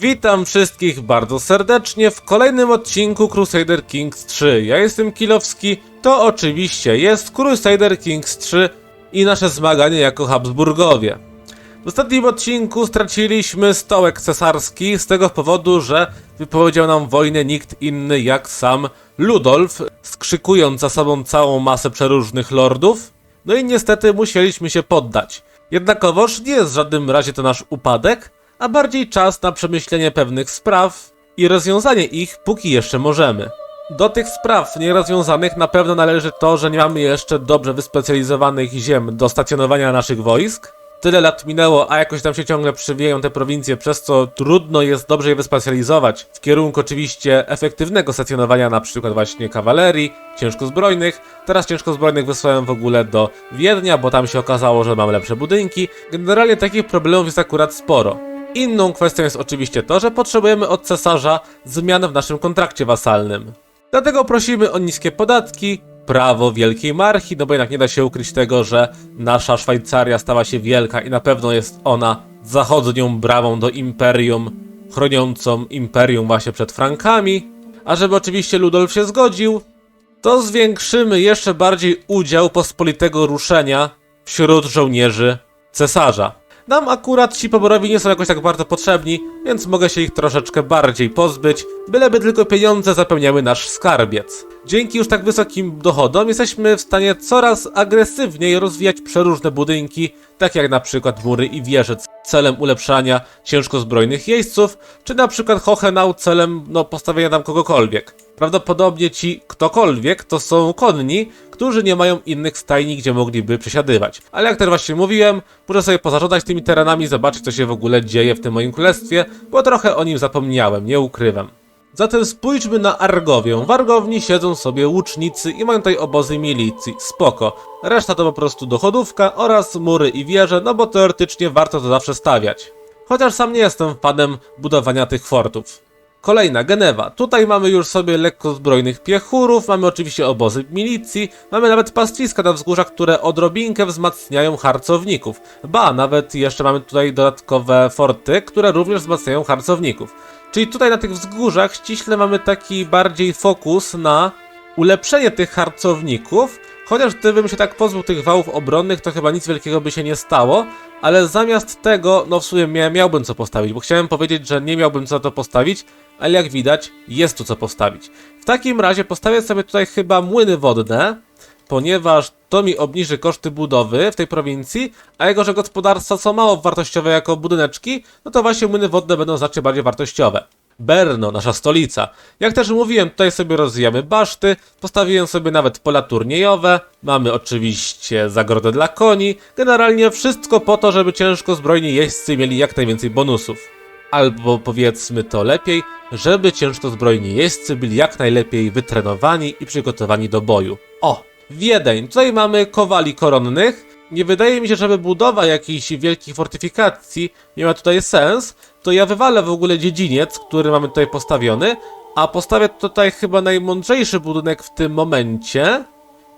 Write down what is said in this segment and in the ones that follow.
Witam wszystkich bardzo serdecznie w kolejnym odcinku Crusader Kings 3. Ja jestem Kilowski, to oczywiście jest Crusader Kings 3 i nasze zmaganie jako Habsburgowie. W ostatnim odcinku straciliśmy stołek cesarski z tego powodu, że wypowiedział nam wojnę nikt inny jak sam Ludolf, skrzykując za sobą całą masę przeróżnych lordów. No i niestety musieliśmy się poddać. Jednakowoż nie jest w żadnym razie to nasz upadek, a bardziej czas na przemyślenie pewnych spraw i rozwiązanie ich, póki jeszcze możemy. Do tych spraw nierozwiązanych na pewno należy to, że nie mamy jeszcze dobrze wyspecjalizowanych ziem do stacjonowania naszych wojsk. Tyle lat minęło, a jakoś tam się ciągle przywijają te prowincje, przez co trudno jest dobrze je wyspecjalizować. W kierunku oczywiście efektywnego stacjonowania na przykład właśnie kawalerii, ciężkozbrojnych. Teraz ciężkozbrojnych wysłałem w ogóle do Wiednia, bo tam się okazało, że mamy lepsze budynki. Generalnie takich problemów jest akurat sporo. Inną kwestią jest oczywiście to, że potrzebujemy od cesarza zmian w naszym kontrakcie wasalnym. Dlatego prosimy o niskie podatki, prawo wielkiej marchi, no bo jednak nie da się ukryć tego, że nasza Szwajcaria stała się wielka i na pewno jest ona zachodnią bramą do imperium, chroniącą imperium właśnie przed Frankami. A żeby oczywiście Ludolf się zgodził, to zwiększymy jeszcze bardziej udział pospolitego ruszenia wśród żołnierzy cesarza. Nam akurat ci poborowi nie są jakoś tak bardzo potrzebni, więc mogę się ich troszeczkę bardziej pozbyć, byleby tylko pieniądze zapełniały nasz skarbiec. Dzięki już tak wysokim dochodom jesteśmy w stanie coraz agresywniej rozwijać przeróżne budynki, tak jak na przykład mury i wieże celem ulepszania ciężkozbrojnych jeźdźców, czy na przykład Hohenau celem no, postawienia tam kogokolwiek. Prawdopodobnie ci ktokolwiek to są konni, którzy nie mają innych stajni, gdzie mogliby przesiadywać. Ale jak też właśnie mówiłem, muszę sobie pozarządzać tymi terenami, zobaczyć co się w ogóle dzieje w tym moim królestwie, bo trochę o nim zapomniałem, nie ukrywam. Zatem spójrzmy na Argowię. W Argowni siedzą sobie łucznicy i mają tutaj obozy milicji. Spoko. Reszta to po prostu dochodówka oraz mury i wieże, no bo teoretycznie warto to zawsze stawiać. Chociaż sam nie jestem fanem budowania tych fortów. Kolejna, Genewa. Tutaj mamy już sobie lekko zbrojnych piechurów, mamy oczywiście obozy milicji, mamy nawet pastwiska na wzgórzach, które odrobinkę wzmacniają harcowników. Ba, nawet jeszcze mamy tutaj dodatkowe forty, które również wzmacniają harcowników. Czyli tutaj na tych wzgórzach ściśle mamy taki bardziej fokus na ulepszenie tych harcowników, chociaż gdybym się tak pozbył tych wałów obronnych, to chyba nic wielkiego by się nie stało, ale zamiast tego, no w sumie mia miałbym co postawić, bo chciałem powiedzieć, że nie miałbym co to postawić, ale jak widać, jest tu co postawić. W takim razie postawię sobie tutaj chyba młyny wodne, ponieważ to mi obniży koszty budowy w tej prowincji, a jego, że gospodarstwa są mało wartościowe jako budyneczki, no to właśnie młyny wodne będą znacznie bardziej wartościowe. Berno, nasza stolica. Jak też mówiłem, tutaj sobie rozwijamy baszty, postawiłem sobie nawet pola turniejowe, mamy oczywiście zagrodę dla koni, generalnie wszystko po to, żeby ciężko zbrojni jeźdźcy mieli jak najwięcej bonusów. Albo powiedzmy to lepiej, żeby ciężko zbrojni jeźdźcy byli jak najlepiej wytrenowani i przygotowani do boju. O, Wiedeń. Tutaj mamy kowali koronnych. Nie wydaje mi się, żeby budowa jakichś wielkich fortyfikacji miała tutaj sens, to ja wywalę w ogóle dziedziniec, który mamy tutaj postawiony, a postawię tutaj chyba najmądrzejszy budynek w tym momencie,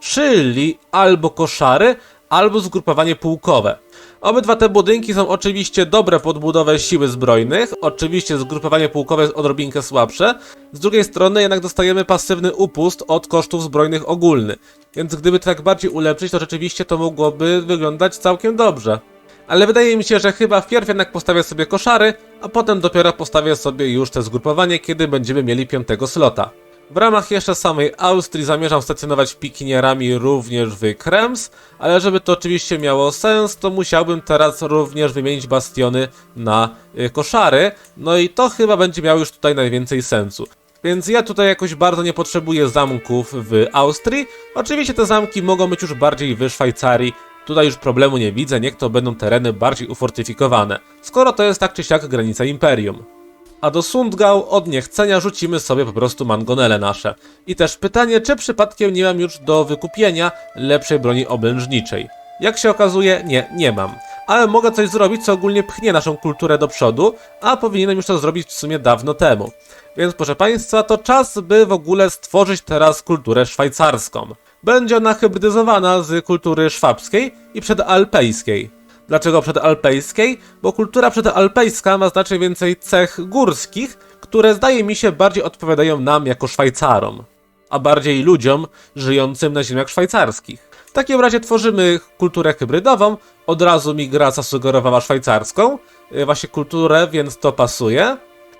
czyli albo koszary, albo zgrupowanie pułkowe. Obydwa te budynki są oczywiście dobre pod budowę siły zbrojnych, oczywiście zgrupowanie pułkowe jest odrobinkę słabsze, z drugiej strony jednak dostajemy pasywny upust od kosztów zbrojnych ogólny, więc gdyby to tak bardziej ulepszyć, to rzeczywiście to mogłoby wyglądać całkiem dobrze. Ale wydaje mi się, że chyba wpierw jednak postawię sobie koszary, a potem dopiero postawię sobie już te zgrupowanie, kiedy będziemy mieli piątego slota. W ramach jeszcze samej Austrii zamierzam stacjonować pikinierami również w Krems, ale żeby to oczywiście miało sens, to musiałbym teraz również wymienić bastiony na y, koszary, no i to chyba będzie miało już tutaj najwięcej sensu. Więc ja tutaj jakoś bardzo nie potrzebuję zamków w Austrii. Oczywiście te zamki mogą być już bardziej w Szwajcarii. Tutaj już problemu nie widzę, niech to będą tereny bardziej ufortyfikowane. Skoro to jest tak czy siak granica Imperium. A do Sundgau od niechcenia rzucimy sobie po prostu mangonele nasze. I też pytanie, czy przypadkiem nie mam już do wykupienia lepszej broni oblężniczej. Jak się okazuje, nie, nie mam. Ale mogę coś zrobić, co ogólnie pchnie naszą kulturę do przodu, a powinienem już to zrobić w sumie dawno temu. Więc proszę Państwa, to czas, by w ogóle stworzyć teraz kulturę szwajcarską. Będzie ona hybrydyzowana z kultury szwabskiej i przedalpejskiej. Dlaczego przedalpejskiej? Bo kultura przedalpejska ma znacznie więcej cech górskich, które zdaje mi się bardziej odpowiadają nam jako Szwajcarom, a bardziej ludziom żyjącym na ziemiach szwajcarskich. W takim razie tworzymy kulturę hybrydową, od razu mi gra zasugerowała szwajcarską, yy, właśnie kulturę, więc to pasuje.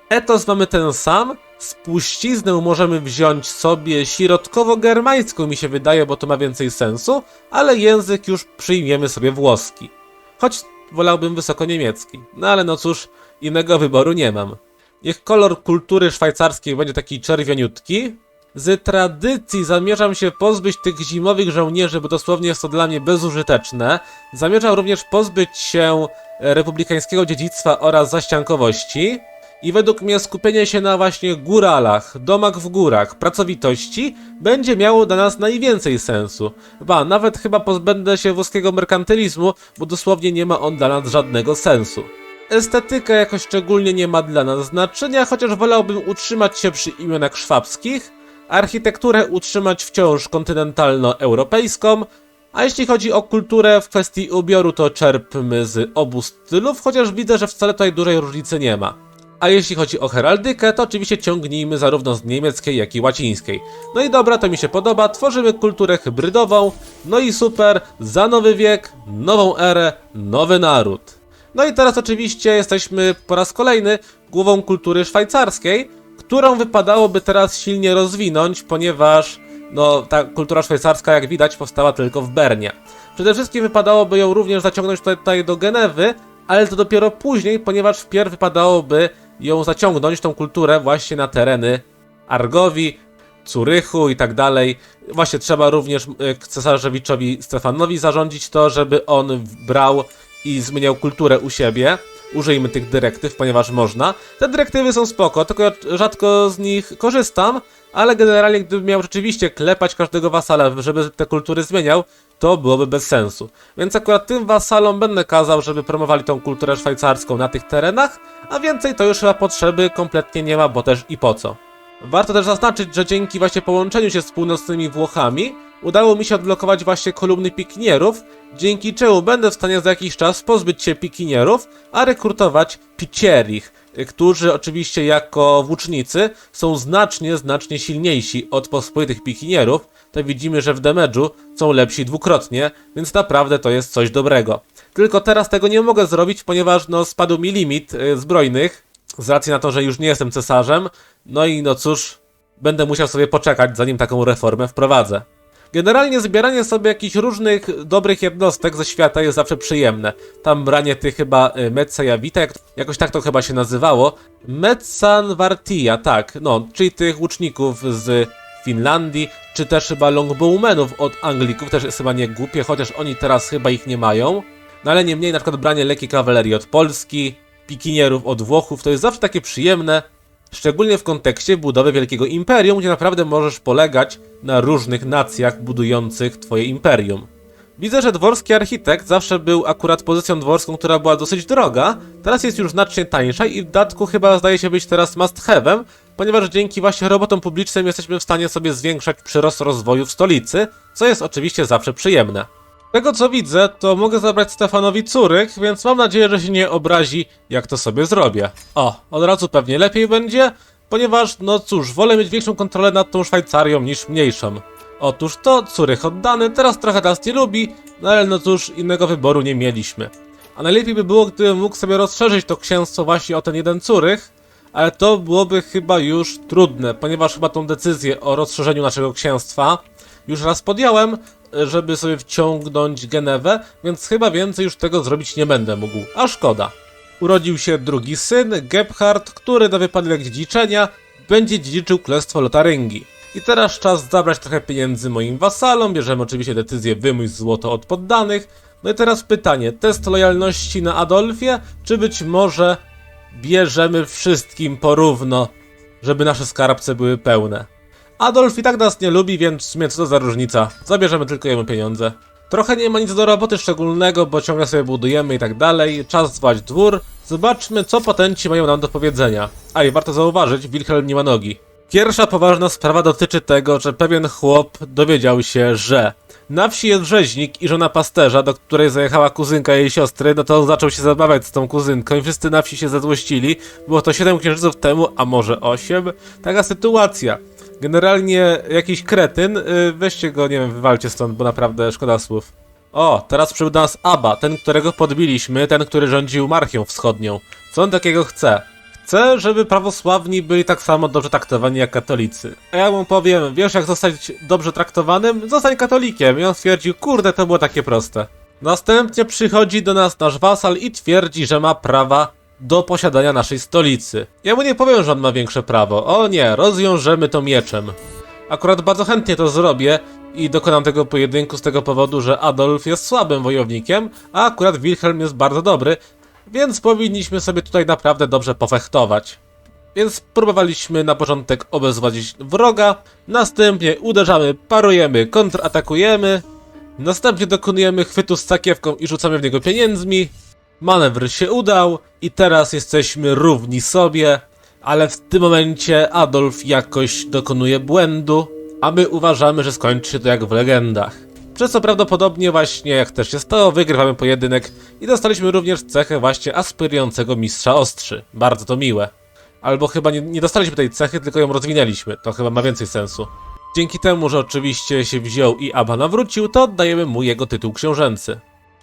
Etos mamy ten sam, spuściznę możemy wziąć sobie środkowo-germańską mi się wydaje, bo to ma więcej sensu, ale język już przyjmiemy sobie włoski. Choć wolałbym wysoko niemiecki. No ale no cóż, innego wyboru nie mam. Niech kolor kultury szwajcarskiej będzie taki czerwioniutki. Z tradycji zamierzam się pozbyć tych zimowych żołnierzy, bo dosłownie jest to dla mnie bezużyteczne. Zamierzam również pozbyć się e, republikańskiego dziedzictwa oraz zaściankowości. I według mnie skupienie się na właśnie góralach, domach w górach, pracowitości będzie miało dla nas najwięcej sensu. Ba, nawet chyba pozbędę się włoskiego merkantylizmu, bo dosłownie nie ma on dla nas żadnego sensu. Estetyka jakoś szczególnie nie ma dla nas znaczenia, chociaż wolałbym utrzymać się przy imionach szwabskich, architekturę utrzymać wciąż kontynentalno-europejską, a jeśli chodzi o kulturę w kwestii ubioru, to czerpmy z obu stylów, chociaż widzę, że wcale tutaj dużej różnicy nie ma. A jeśli chodzi o heraldykę, to oczywiście ciągnijmy zarówno z niemieckiej, jak i łacińskiej. No i dobra, to mi się podoba, tworzymy kulturę hybrydową, no i super, za nowy wiek, nową erę, nowy naród. No i teraz oczywiście jesteśmy po raz kolejny głową kultury szwajcarskiej, którą wypadałoby teraz silnie rozwinąć, ponieważ no, ta kultura szwajcarska, jak widać, powstała tylko w Bernie. Przede wszystkim wypadałoby ją również zaciągnąć tutaj do Genewy, ale to dopiero później, ponieważ wpierw wypadałoby ją zaciągnąć, tą kulturę, właśnie na tereny Argowii, Curychu i tak dalej. Właśnie trzeba również e, cesarzewiczowi Stefanowi zarządzić to, żeby on brał i zmieniał kulturę u siebie. Użyjmy tych dyrektyw, ponieważ można. Te dyrektywy są spoko, tylko ja rzadko z nich korzystam, ale generalnie gdybym miał rzeczywiście klepać każdego wasala, żeby te kultury zmieniał, to byłoby bez sensu. Więc akurat tym wasalom będę kazał, żeby promowali tą kulturę szwajcarską na tych terenach, a więcej to już chyba potrzeby kompletnie nie ma, bo też i po co. Warto też zaznaczyć, że dzięki właśnie połączeniu się z północnymi Włochami udało mi się odblokować właśnie kolumny pikinierów, dzięki czemu będę w stanie za jakiś czas pozbyć się pikinierów, a rekrutować picierich, którzy oczywiście jako włócznicy są znacznie, znacznie silniejsi od pospolitych pikinierów. To widzimy, że w damage'u są lepsi dwukrotnie, więc naprawdę to jest coś dobrego. Tylko teraz tego nie mogę zrobić, ponieważ no spadł mi limit y, zbrojnych, z racji na to, że już nie jestem cesarzem, no i no cóż, będę musiał sobie poczekać, zanim taką reformę wprowadzę. Generalnie zbieranie sobie jakichś różnych dobrych jednostek ze świata jest zawsze przyjemne. Tam branie tych chyba y, jak, jakoś tak to chyba się nazywało. Metsan Vartia, tak, no, czyli tych łuczników z Finlandii, czy też chyba longbowmenów od Anglików, też jest chyba nie głupie, chociaż oni teraz chyba ich nie mają. No ale niemniej na przykład branie lekkiej kawalerii od Polski, pikinierów od Włochów, to jest zawsze takie przyjemne, szczególnie w kontekście budowy wielkiego imperium, gdzie naprawdę możesz polegać na różnych nacjach budujących twoje imperium. Widzę, że dworski architekt zawsze był akurat pozycją dworską, która była dosyć droga, teraz jest już znacznie tańsza i w dodatku chyba zdaje się być teraz must have'em, ponieważ dzięki właśnie robotom publicznym jesteśmy w stanie sobie zwiększać przyrost rozwoju w stolicy, co jest oczywiście zawsze przyjemne. Tego co widzę, to mogę zabrać Stefanowi Curych, więc mam nadzieję, że się nie obrazi, jak to sobie zrobię. O, od razu pewnie lepiej będzie, ponieważ, no cóż, wolę mieć większą kontrolę nad tą Szwajcarią niż mniejszą. Otóż to, Curych oddany, teraz trochę nas nie lubi, no ale no cóż, innego wyboru nie mieliśmy. A najlepiej by było, gdybym mógł sobie rozszerzyć to księstwo właśnie o ten jeden Curych, ale to byłoby chyba już trudne, ponieważ chyba tą decyzję o rozszerzeniu naszego księstwa już raz podjąłem, żeby sobie wciągnąć Genewę, więc chyba więcej już tego zrobić nie będę mógł, a szkoda. Urodził się drugi syn, Gebhard, który na wypadek dziedziczenia będzie dziedziczył królestwo Lotaryngii. I teraz czas zabrać trochę pieniędzy moim wasalom, bierzemy oczywiście decyzję wymuś złoto od poddanych. No i teraz pytanie, test lojalności na Adolfie, czy być może bierzemy wszystkim porówno, żeby nasze skarbce były pełne? Adolf i tak nas nie lubi, więc w sumie co to za różnica? Zabierzemy tylko jemu pieniądze. Trochę nie ma nic do roboty szczególnego, bo ciągle sobie budujemy i tak dalej. Czas zwać dwór. Zobaczmy, co potenci mają nam do powiedzenia. A i warto zauważyć, Wilhelm nie ma nogi. Pierwsza poważna sprawa dotyczy tego, że pewien chłop dowiedział się, że na wsi jest rzeźnik i żona pasterza, do której zajechała kuzynka jej siostry, no to on zaczął się zabawiać z tą kuzynką i wszyscy na wsi się zezłościli. Było to 7 księżyców temu, a może 8. Taka sytuacja. Generalnie jakiś kretyn, yy, weźcie go, nie wiem, wywalcie stąd, bo naprawdę szkoda słów. O, teraz przybył do nas Abba, ten, którego podbiliśmy, ten, który rządził Marchią Wschodnią. Co on takiego chce? Chce, żeby prawosławni byli tak samo dobrze traktowani jak katolicy. A ja mu powiem, wiesz jak zostać dobrze traktowanym? Zostań katolikiem. I on stwierdził, kurde, to było takie proste. Następnie przychodzi do nas nasz wasal i twierdzi, że ma prawa do posiadania naszej stolicy. Ja mu nie powiem, że on ma większe prawo. O nie, rozwiążemy to mieczem. Akurat bardzo chętnie to zrobię i dokonam tego pojedynku z tego powodu, że Adolf jest słabym wojownikiem, a akurat Wilhelm jest bardzo dobry, więc powinniśmy sobie tutaj naprawdę dobrze pofechtować. Więc próbowaliśmy na początek obezwładnić wroga, następnie uderzamy, parujemy, kontratakujemy, następnie dokonujemy chwytu z sakiewką i rzucamy w niego pieniędzmi. Manewr się udał i teraz jesteśmy równi sobie, ale w tym momencie Adolf jakoś dokonuje błędu, a my uważamy, że skończy się to jak w legendach. Przez co prawdopodobnie właśnie, jak też się stało, wygrywamy pojedynek i dostaliśmy również cechę właśnie aspirującego mistrza ostrzy. Bardzo to miłe. Albo chyba nie, nie dostaliśmy tej cechy, tylko ją rozwinęliśmy. To chyba ma więcej sensu. Dzięki temu, że oczywiście się wziął i Abba nawrócił, to oddajemy mu jego tytuł książęcy.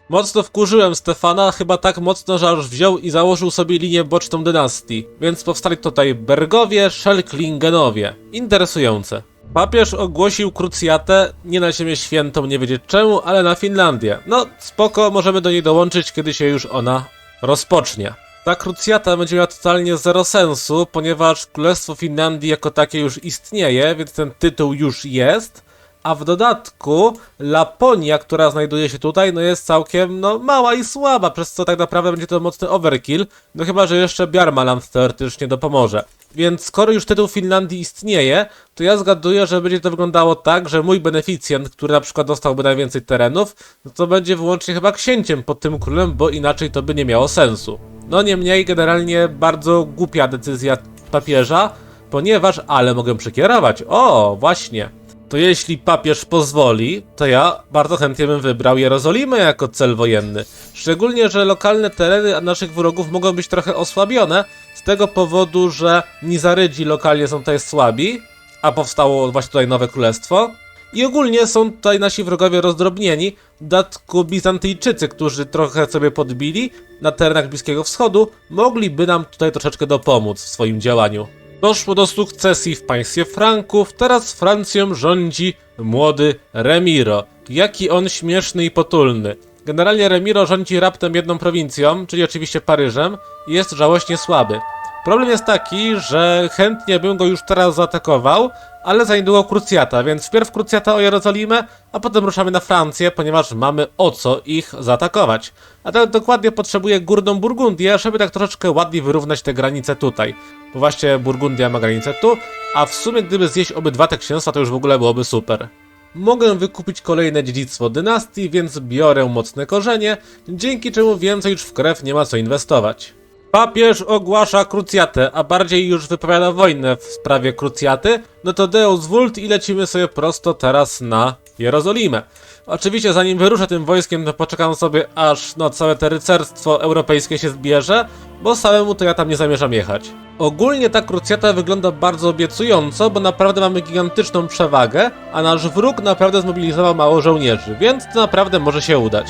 Mocno wkurzyłem Stefana, chyba tak mocno, że aż wziął i założył sobie linię boczną dynastii, więc powstali tutaj Bergowie, Schelklingenowie. Interesujące. Papież ogłosił krucjatę nie na ziemię świętą, nie wiedzieć czemu, ale na Finlandię. No, spoko, możemy do niej dołączyć, kiedy się już ona rozpocznie. Ta krucjata będzie miała totalnie zero sensu, ponieważ Królestwo Finlandii jako takie już istnieje, więc ten tytuł już jest. A w dodatku Laponia, która znajduje się tutaj, no jest całkiem no, mała i słaba, przez co tak naprawdę będzie to mocny overkill. No chyba, że jeszcze Bjarmaland teoretycznie dopomoże. Więc skoro już tytuł Finlandii istnieje, to ja zgaduję, że będzie to wyglądało tak, że mój beneficjent, który na przykład dostałby najwięcej terenów, no to będzie wyłącznie chyba księciem pod tym królem, bo inaczej to by nie miało sensu. No niemniej, generalnie bardzo głupia decyzja papieża, ponieważ, ale mogę przekierować. O, właśnie. To jeśli papież pozwoli, to ja bardzo chętnie bym wybrał Jerozolimę jako cel wojenny. Szczególnie, że lokalne tereny naszych wrogów mogą być trochę osłabione, z tego powodu, że Nizarydzi lokalnie są tutaj słabi, a powstało właśnie tutaj nowe królestwo. I ogólnie są tutaj nasi wrogowie rozdrobnieni, dodatku Bizantyjczycy, którzy trochę sobie podbili na terenach Bliskiego Wschodu, mogliby nam tutaj troszeczkę dopomóc w swoim działaniu. Doszło do sukcesji w państwie Franków, teraz Francją rządzi młody Remiro. Jaki on śmieszny i potulny. Generalnie Remiro rządzi raptem jedną prowincją, czyli oczywiście Paryżem, i jest żałośnie słaby. Problem jest taki, że chętnie bym go już teraz zaatakował, ale za niedługo krucjata, więc wpierw krucjata o Jerozolimę, a potem ruszamy na Francję, ponieważ mamy o co ich zaatakować. A tak dokładnie potrzebuję górną Burgundię, żeby tak troszeczkę ładniej wyrównać te granice tutaj. Bo właśnie Burgundia ma granicę tu, a w sumie gdyby zjeść obydwa te księstwa, to już w ogóle byłoby super. Mogę wykupić kolejne dziedzictwo dynastii, więc biorę mocne korzenie, dzięki czemu że już w krew nie ma co inwestować. Papież ogłasza krucjatę, a bardziej już wypowiada wojnę w sprawie krucjaty, no to Deus Vult i lecimy sobie prosto teraz na Jerozolimę. Oczywiście zanim wyruszę tym wojskiem, to poczekam sobie aż no całe te rycerstwo europejskie się zbierze, bo samemu to ja tam nie zamierzam jechać. Ogólnie ta krucjata wygląda bardzo obiecująco, bo naprawdę mamy gigantyczną przewagę, a nasz wróg naprawdę zmobilizował mało żołnierzy, więc to naprawdę może się udać.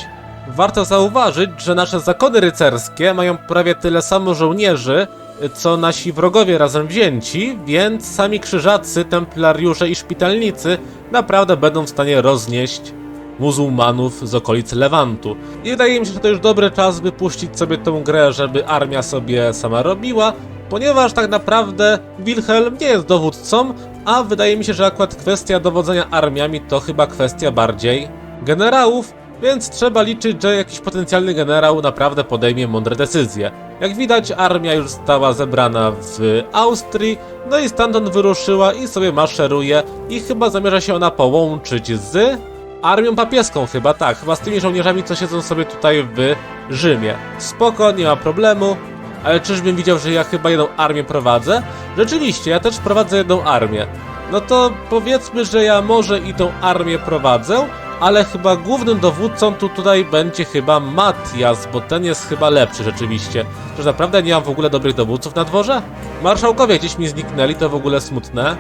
Warto zauważyć, że nasze zakony rycerskie mają prawie tyle samo żołnierzy, co nasi wrogowie razem wzięci, więc sami krzyżacy, templariusze i szpitalnicy naprawdę będą w stanie roznieść muzułmanów z okolic Lewantu. I wydaje mi się, że to już dobry czas, by puścić sobie tą grę, żeby armia sobie sama robiła, ponieważ tak naprawdę Wilhelm nie jest dowódcą, a wydaje mi się, że akurat kwestia dowodzenia armiami to chyba kwestia bardziej generałów, więc trzeba liczyć, że jakiś potencjalny generał naprawdę podejmie mądre decyzje. Jak widać, armia już została zebrana w Austrii, no i stamtąd wyruszyła i sobie maszeruje i chyba zamierza się ona połączyć z armią papieską chyba, tak, chyba z tymi żołnierzami, co siedzą sobie tutaj w Rzymie. Spoko, nie ma problemu. Ale czyżbym widział, że ja chyba jedną armię prowadzę? Rzeczywiście, ja też prowadzę jedną armię. No to powiedzmy, że ja może i tą armię prowadzę, ale chyba głównym dowódcą tu tutaj będzie chyba Matias, bo ten jest chyba lepszy rzeczywiście. Że naprawdę nie mam w ogóle dobrych dowódców na dworze? Marszałkowie gdzieś mi zniknęli, to w ogóle smutne.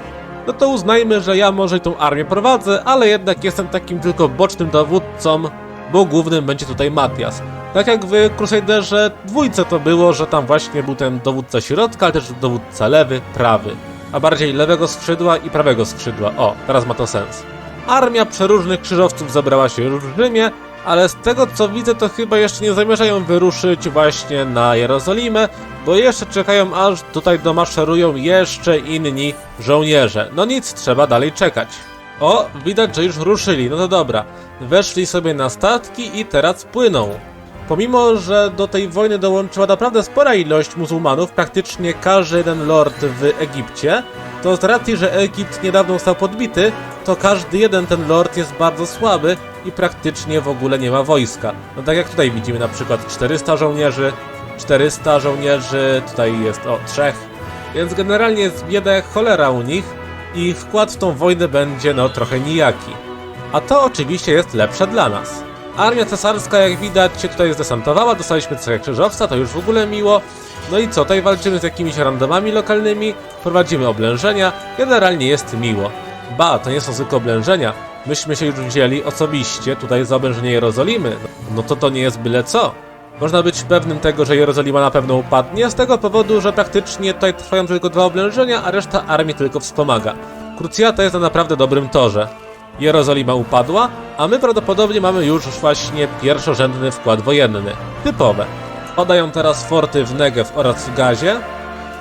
No to uznajmy, że ja może tą armię prowadzę, ale jednak jestem takim tylko bocznym dowódcą, bo głównym będzie tutaj Matias. Tak jak w Crusaderze dwójce to było, że tam właśnie był ten dowódca środka, ale też dowódca lewy, prawy. A bardziej lewego skrzydła i prawego skrzydła. O, teraz ma to sens. Armia przeróżnych krzyżowców zabrała się już w Rzymie, ale z tego co widzę, to chyba jeszcze nie zamierzają wyruszyć właśnie na Jerozolimę, bo jeszcze czekają aż tutaj domaszerują jeszcze inni żołnierze. No nic, trzeba dalej czekać. O, widać, że już ruszyli, no to dobra. Weszli sobie na statki i teraz płyną. Pomimo, że do tej wojny dołączyła naprawdę spora ilość muzułmanów, praktycznie każdy jeden lord w Egipcie, to z racji, że Egipt niedawno został podbity, to każdy jeden ten lord jest bardzo słaby i praktycznie w ogóle nie ma wojska. No tak jak tutaj widzimy na przykład 400 żołnierzy, 400 żołnierzy, tutaj jest o 3, więc generalnie jest bieda jak cholera u nich i wkład w tą wojnę będzie no trochę nijaki. A to oczywiście jest lepsze dla nas. Armia cesarska, jak widać, się tutaj zdesantowała, dostaliśmy cechę krzyżowca, to już w ogóle miło. No i co, tutaj walczymy z jakimiś randomami lokalnymi, prowadzimy oblężenia, generalnie jest miło. Ba, to nie są zwykłe oblężenia, myśmy się już wzięli osobiście tutaj za oblężenie Jerozolimy, no to to nie jest byle co. Można być pewnym tego, że Jerozolima na pewno upadnie, z tego powodu, że praktycznie tutaj trwają tylko dwa oblężenia, a reszta armii tylko wspomaga. Krucjata jest na naprawdę dobrym torze. Jerozolima upadła, a my prawdopodobnie mamy już właśnie pierwszorzędny wkład wojenny. Typowe. Padają teraz forty w Negev oraz w Gazie,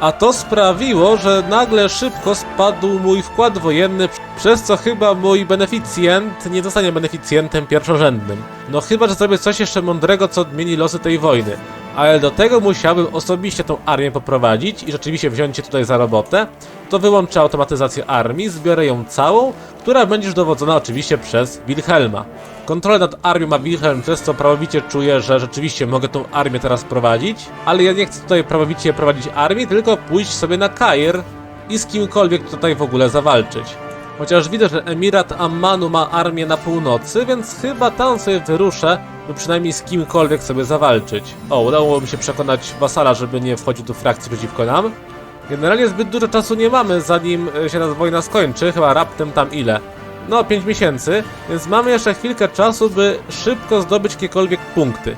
a to sprawiło, że nagle szybko spadł mój wkład wojenny, przez co chyba mój beneficjent nie zostanie beneficjentem pierwszorzędnym. No chyba, że zrobię coś jeszcze mądrego, co odmieni losy tej wojny. Ale do tego musiałbym osobiście tą armię poprowadzić i rzeczywiście wziąć się tutaj za robotę. To wyłączę automatyzację armii, zbiorę ją całą, która będzie już dowodzona oczywiście przez Wilhelma. Kontrolę nad armią ma Wilhelm, przez co prawowicie czuję, że rzeczywiście mogę tą armię teraz prowadzić, ale ja nie chcę tutaj prawowicie prowadzić armii, tylko pójść sobie na Kair i z kimkolwiek tutaj w ogóle zawalczyć. Chociaż widzę, że Emirat Ammanu ma armię na północy, więc chyba tam sobie wyruszę, by przynajmniej z kimkolwiek sobie zawalczyć. O, udało mi się przekonać Wasala, żeby nie wchodził do frakcji przeciwko nam. Generalnie zbyt dużo czasu nie mamy, zanim e, się ta wojna skończy, chyba raptem tam ile? No, 5 miesięcy, więc mamy jeszcze chwilkę czasu, by szybko zdobyć jakiekolwiek punkty.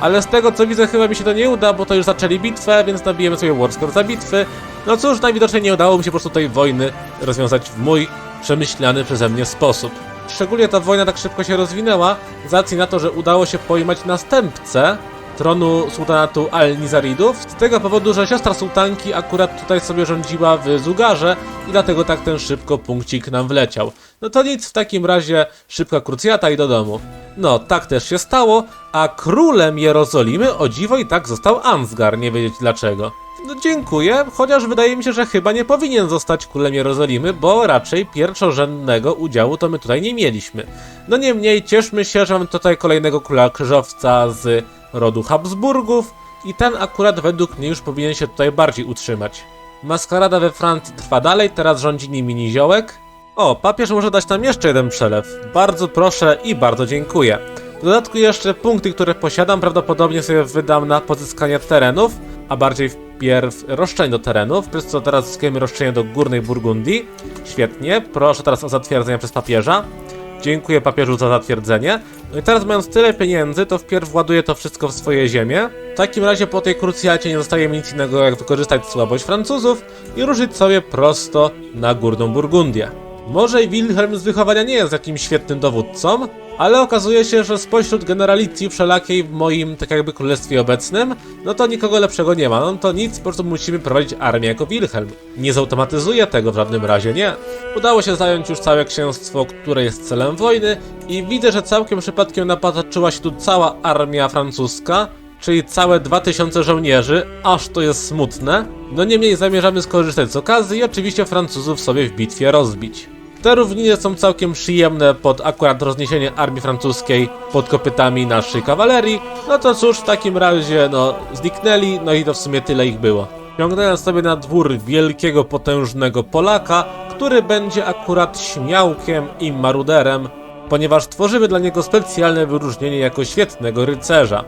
Ale z tego co widzę, chyba mi się to nie uda, bo to już zaczęli bitwę, więc nabijemy sobie warscore za bitwy. No cóż, najwidoczniej nie udało mi się po prostu tej wojny rozwiązać w mój przemyślany przeze mnie sposób. Szczególnie ta wojna tak szybko się rozwinęła, z racji na to, że udało się pojmać następcę tronu sułtanatu Al-Nizaridów, z tego powodu, że siostra sułtanki akurat tutaj sobie rządziła w Zugarze i dlatego tak ten szybko punkcik nam wleciał. No to nic, w takim razie szybka krucjata i do domu. No, tak też się stało, a królem Jerozolimy o dziwo i tak został Ansgar, nie wiedzieć dlaczego. No dziękuję, chociaż wydaje mi się, że chyba nie powinien zostać królem Jerozolimy, bo raczej pierwszorzędnego udziału to my tutaj nie mieliśmy. No niemniej cieszmy się, że mamy tutaj kolejnego króla krzyżowca z rodu Habsburgów i ten akurat według mnie już powinien się tutaj bardziej utrzymać. Maskarada we Francji trwa dalej, teraz rządzi nimi Niziołek. O, papież może dać nam jeszcze jeden przelew. Bardzo proszę i bardzo dziękuję. W dodatku jeszcze punkty, które posiadam, prawdopodobnie sobie wydam na pozyskanie terenów, a bardziej wpierw roszczeń do terenów, przez co teraz zyskujemy roszczenie do Górnej Burgundii. Świetnie, proszę teraz o zatwierdzenie przez papieża. Dziękuję papieżu za zatwierdzenie. No i teraz mając tyle pieniędzy, to wpierw właduję to wszystko w swoje ziemię. W takim razie po tej krucjacie nie zostaje mi nic innego jak wykorzystać słabość Francuzów i ruszyć sobie prosto na Górną Burgundię. Może Wilhelm z wychowania nie jest jakimś świetnym dowódcą, ale okazuje się, że spośród generalicji wszelakiej w moim, tak jakby, królestwie obecnym, no to nikogo lepszego nie ma. No to nic, po prostu musimy prowadzić armię jako Wilhelm. Nie zautomatyzuję tego w żadnym razie, nie. Udało się zająć już całe księstwo, które jest celem wojny i widzę, że całkiem przypadkiem napatoczyła się tu cała armia francuska, czyli całe 2000 żołnierzy, aż to jest smutne. No niemniej zamierzamy skorzystać z okazji i oczywiście Francuzów sobie w bitwie rozbić. Te równiny są całkiem przyjemne pod akurat rozniesienie armii francuskiej pod kopytami naszej kawalerii. No to cóż, w takim razie, no, zniknęli, no i to w sumie tyle ich było. Ciągnąłem sobie na dwór wielkiego, potężnego Polaka, który będzie akurat śmiałkiem i maruderem, ponieważ tworzymy dla niego specjalne wyróżnienie jako świetnego rycerza.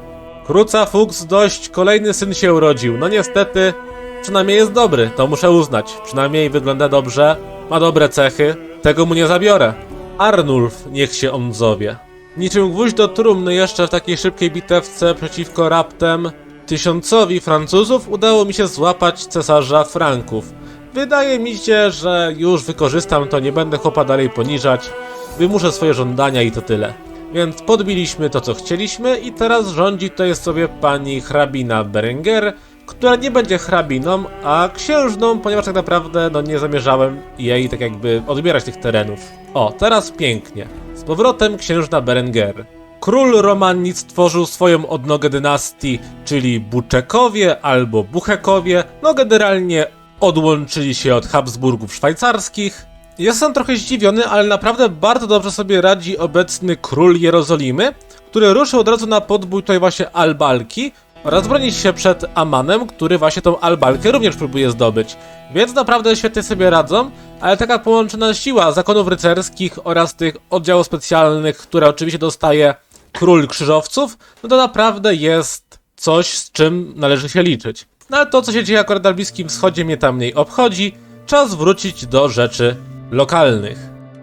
Kruca Fuchs dość, kolejny syn się urodził. No niestety, przynajmniej jest dobry, to muszę uznać. Przynajmniej wygląda dobrze, ma dobre cechy, tego mu nie zabiorę. Arnulf, niech się on zowie. Niczym gwóźdź do trumny jeszcze w takiej szybkiej bitewce przeciwko raptem tysiącowi Francuzów udało mi się złapać cesarza Franków. Wydaje mi się, że już wykorzystam to, nie będę chłopa dalej poniżać, wymuszę swoje żądania i to tyle. Więc podbiliśmy to, co chcieliśmy i teraz rządzi tutaj sobie pani hrabina Berenger, która nie będzie hrabiną, a księżną, ponieważ tak naprawdę no nie zamierzałem jej tak jakby odbierać tych terenów. O, teraz pięknie. Z powrotem księżna Berenger. Król Romanic stworzył swoją odnogę dynastii, czyli Buczekowie albo Buchekowie, no generalnie odłączyli się od Habsburgów szwajcarskich. Jestem trochę zdziwiony, ale naprawdę bardzo dobrze sobie radzi obecny król Jerozolimy, który ruszył od razu na podbój tutaj właśnie Albalki oraz bronić się przed Amanem, który właśnie tą Albalkę również próbuje zdobyć. Więc naprawdę świetnie sobie radzą, ale taka połączona siła zakonów rycerskich oraz tych oddziałów specjalnych, które oczywiście dostaje król krzyżowców, no to naprawdę jest coś, z czym należy się liczyć. No ale to, co się dzieje akurat na Bliskim Wschodzie, mnie tam mniej obchodzi. Czas wrócić do rzeczy lokalnych.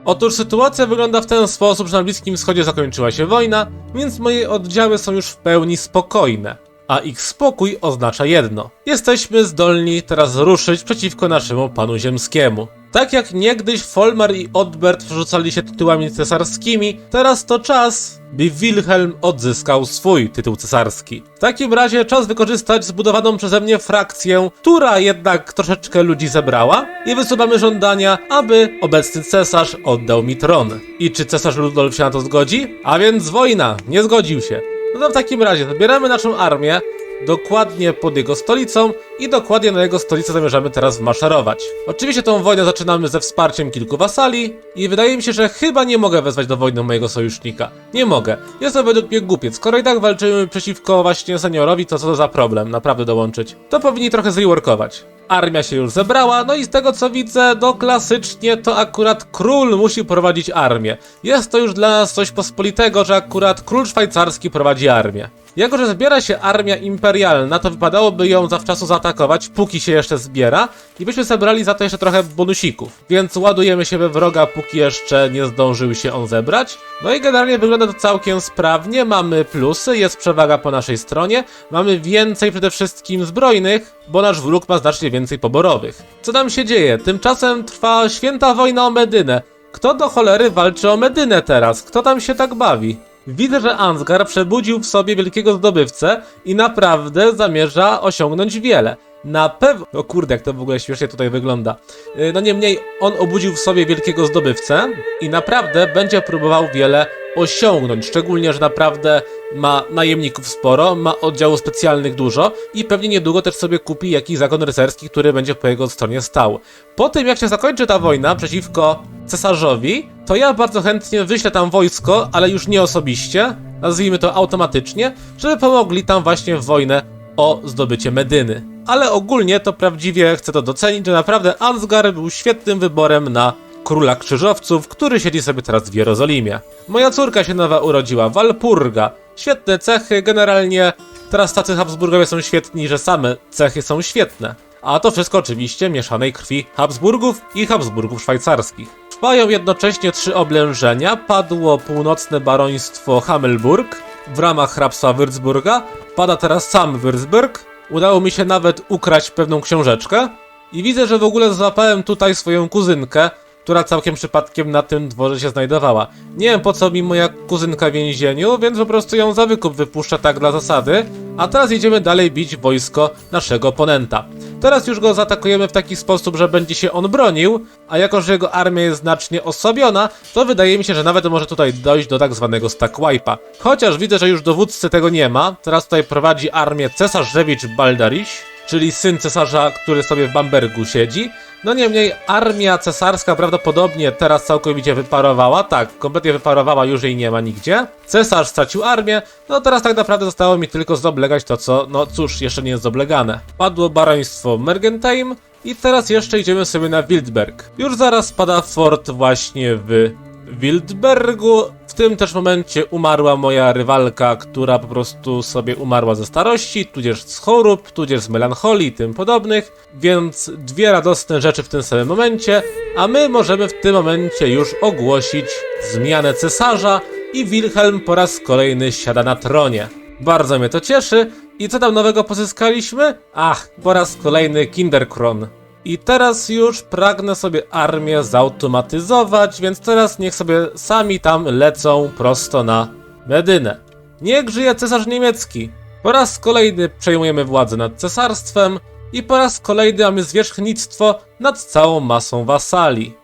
Otóż sytuacja wygląda w ten sposób, że na Bliskim Wschodzie zakończyła się wojna, więc moje oddziały są już w pełni spokojne. A ich spokój oznacza jedno. Jesteśmy zdolni teraz ruszyć przeciwko naszemu panu ziemskiemu. Tak jak niegdyś Folmar i Odbert przerzucali się tytułami cesarskimi, teraz to czas, by Wilhelm odzyskał swój tytuł cesarski. W takim razie czas wykorzystać zbudowaną przeze mnie frakcję, która jednak troszeczkę ludzi zebrała i wysuwamy żądania, aby obecny cesarz oddał mi tron. I czy cesarz Ludolf się na to zgodzi? A więc wojna, nie zgodził się. No to w takim razie zabieramy naszą armię, dokładnie pod jego stolicą i dokładnie na jego stolicę zamierzamy teraz wmaszerować. Oczywiście tą wojnę zaczynamy ze wsparciem kilku wasali i wydaje mi się, że chyba nie mogę wezwać do wojny mojego sojusznika. Nie mogę. Jest to według mnie głupiec. Skoro i tak walczymy przeciwko właśnie seniorowi, to co to za problem, naprawdę dołączyć. To powinni trochę zreworkować. Armia się już zebrała, no i z tego co widzę, no klasycznie to akurat król musi prowadzić armię. Jest to już dla nas coś pospolitego, że akurat król szwajcarski prowadzi armię. Jako, że zbiera się armia imperialna, to wypadałoby ją zawczasu zaatakować, póki się jeszcze zbiera i byśmy zebrali za to jeszcze trochę bonusików. Więc ładujemy się we wroga, póki jeszcze nie zdążył się on zebrać. No i generalnie wygląda to całkiem sprawnie, mamy plusy, jest przewaga po naszej stronie, mamy więcej przede wszystkim zbrojnych, bo nasz wróg ma znacznie więcej poborowych. Co tam się dzieje? Tymczasem trwa święta wojna o Medynę. Kto do cholery walczy o Medynę teraz? Kto tam się tak bawi? Widzę, że Ansgar przebudził w sobie wielkiego zdobywcę i naprawdę zamierza osiągnąć wiele. Na pewno. O kurde, jak to w ogóle śmiesznie tutaj wygląda. Yy, No niemniej, on obudził w sobie wielkiego zdobywcę i naprawdę będzie próbował wiele osiągnąć. Szczególnie, że naprawdę ma najemników sporo, ma oddziałów specjalnych dużo i pewnie niedługo też sobie kupi jakiś zakon rycerski, który będzie po jego stronie stał. Po tym, jak się zakończy ta wojna przeciwko cesarzowi, to ja bardzo chętnie wyślę tam wojsko, ale już nie osobiście, nazwijmy to automatycznie, żeby pomogli tam właśnie w wojnę o zdobycie Medyny. Ale ogólnie to prawdziwie chcę to docenić, że naprawdę Ansgar był świetnym wyborem na króla krzyżowców, który siedzi sobie teraz w Jerozolimie. Moja córka się nowa urodziła, Walpurga. Świetne cechy, generalnie teraz tacy Habsburgowie są świetni, że same cechy są świetne. A to wszystko oczywiście mieszanej krwi Habsburgów i Habsburgów szwajcarskich. Trwają jednocześnie trzy oblężenia. Padło północne baroństwo Hamelburg w ramach hrabstwa Würzburga. Pada teraz sam Würzburg. Udało mi się nawet ukraść pewną książeczkę. I widzę, że w ogóle złapałem tutaj swoją kuzynkę, która całkiem przypadkiem na tym dworze się znajdowała. Nie wiem po co mi moja kuzynka w więzieniu, więc po prostu ją za wykup wypuszczę tak dla zasady. A teraz jedziemy dalej bić wojsko naszego oponenta. Teraz już go zaatakujemy w taki sposób, że będzie się on bronił, a jako, że jego armia jest znacznie osłabiona, to wydaje mi się, że nawet może tutaj dojść do tak zwanego stack wipe'a. Chociaż widzę, że już dowódcy tego nie ma, teraz tutaj prowadzi armię cesarz Żewicz Baldariś, czyli syn cesarza, który sobie w Bambergu siedzi, No niemniej armia cesarska prawdopodobnie teraz całkowicie wyparowała. Tak, kompletnie wyparowała, już jej nie ma nigdzie. Cesarz stracił armię, no teraz tak naprawdę zostało mi tylko zoblegać to, co, no cóż, jeszcze nie jest zoblegane. Padło baroństwo Mergentheim i teraz jeszcze idziemy sobie na Wildberg. Już zaraz pada fort właśnie w Wildbergu. W tym też momencie umarła moja rywalka, która po prostu sobie umarła ze starości, tudzież z chorób, tudzież z melancholii i tym podobnych. Więc dwie radosne rzeczy w tym samym momencie, a my możemy w tym momencie już ogłosić zmianę cesarza i Wilhelm po raz kolejny siada na tronie. Bardzo mnie to cieszy. I co tam nowego pozyskaliśmy? Ach, po raz kolejny Kinderkron. I teraz już pragnę sobie armię zautomatyzować, więc teraz niech sobie sami tam lecą prosto na Medynę. Niech żyje cesarz niemiecki. Po raz kolejny przejmujemy władzę nad cesarstwem i po raz kolejny mamy zwierzchnictwo nad całą masą wasali.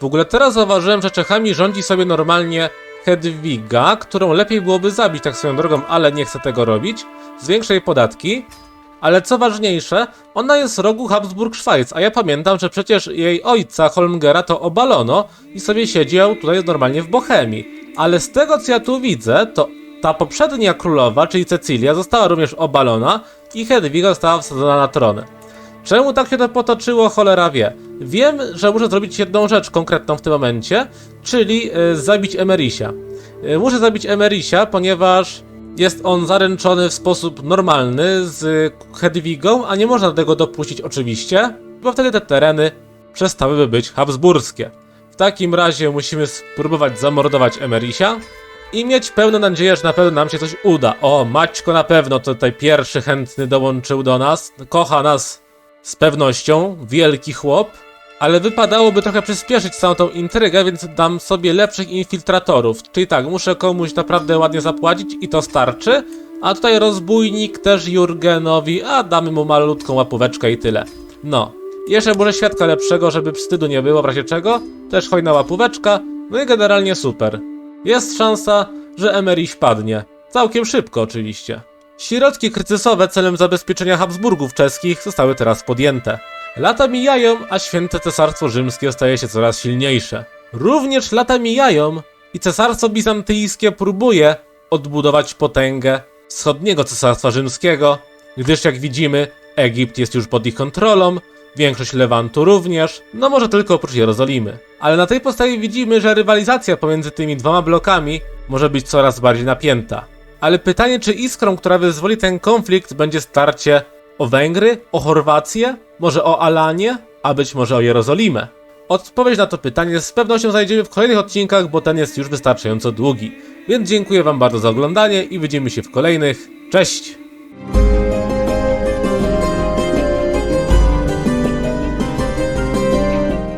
W ogóle teraz zauważyłem, że Czechami rządzi sobie normalnie Hedwiga, którą lepiej byłoby zabić tak swoją drogą, ale nie chcę tego robić. Zwiększę jej podatki. Ale co ważniejsze, ona jest rogu Habsburg-Szwajc, a ja pamiętam, że przecież jej ojca Holmgera to obalono i sobie siedział tutaj normalnie w Bohemii. Ale z tego co ja tu widzę, to ta poprzednia królowa, czyli Cecylia, została również obalona i Hedwiga została wsadzona na tron. Czemu tak się to potoczyło, cholera wie. Wiem, że muszę zrobić jedną rzecz konkretną w tym momencie, czyli y, zabić Emerisia. Y, muszę zabić Emerisia, ponieważ jest on zaręczony w sposób normalny z Hedwigą, a nie można do tego dopuścić oczywiście, bo wtedy te tereny przestałyby być habsburskie. W takim razie musimy spróbować zamordować Emerisia i mieć pełną nadzieję, że na pewno nam się coś uda. O, Maćko na pewno tutaj pierwszy chętny dołączył do nas, kocha nas z pewnością, wielki chłop, ale wypadałoby trochę przyspieszyć całą tą intrygę, więc dam sobie lepszych infiltratorów. Czyli tak, muszę komuś naprawdę ładnie zapłacić i to starczy. A tutaj rozbójnik też Jurgenowi, a damy mu malutką łapóweczkę i tyle. No. Jeszcze może świadka lepszego, żeby wstydu nie było w razie czego. Też hojna łapóweczka. No i generalnie super. Jest szansa, że Emerich padnie. Całkiem szybko oczywiście. Środki kryzysowe celem zabezpieczenia Habsburgów czeskich zostały teraz podjęte. Lata mijają, a święte cesarstwo rzymskie staje się coraz silniejsze. Również lata mijają i cesarstwo bizantyjskie próbuje odbudować potęgę wschodniego cesarstwa rzymskiego, gdyż jak widzimy, Egipt jest już pod ich kontrolą, większość Lewantu również, no może tylko oprócz Jerozolimy. Ale na tej podstawie widzimy, że rywalizacja pomiędzy tymi dwoma blokami może być coraz bardziej napięta. Ale pytanie, czy iskrą, która wyzwoli ten konflikt, będzie starcie o Węgry, o Chorwację, może o Alanię, a być może o Jerozolimę? Odpowiedź na to pytanie z pewnością znajdziemy w kolejnych odcinkach, bo ten jest już wystarczająco długi. Więc dziękuję Wam bardzo za oglądanie i widzimy się w kolejnych. Cześć!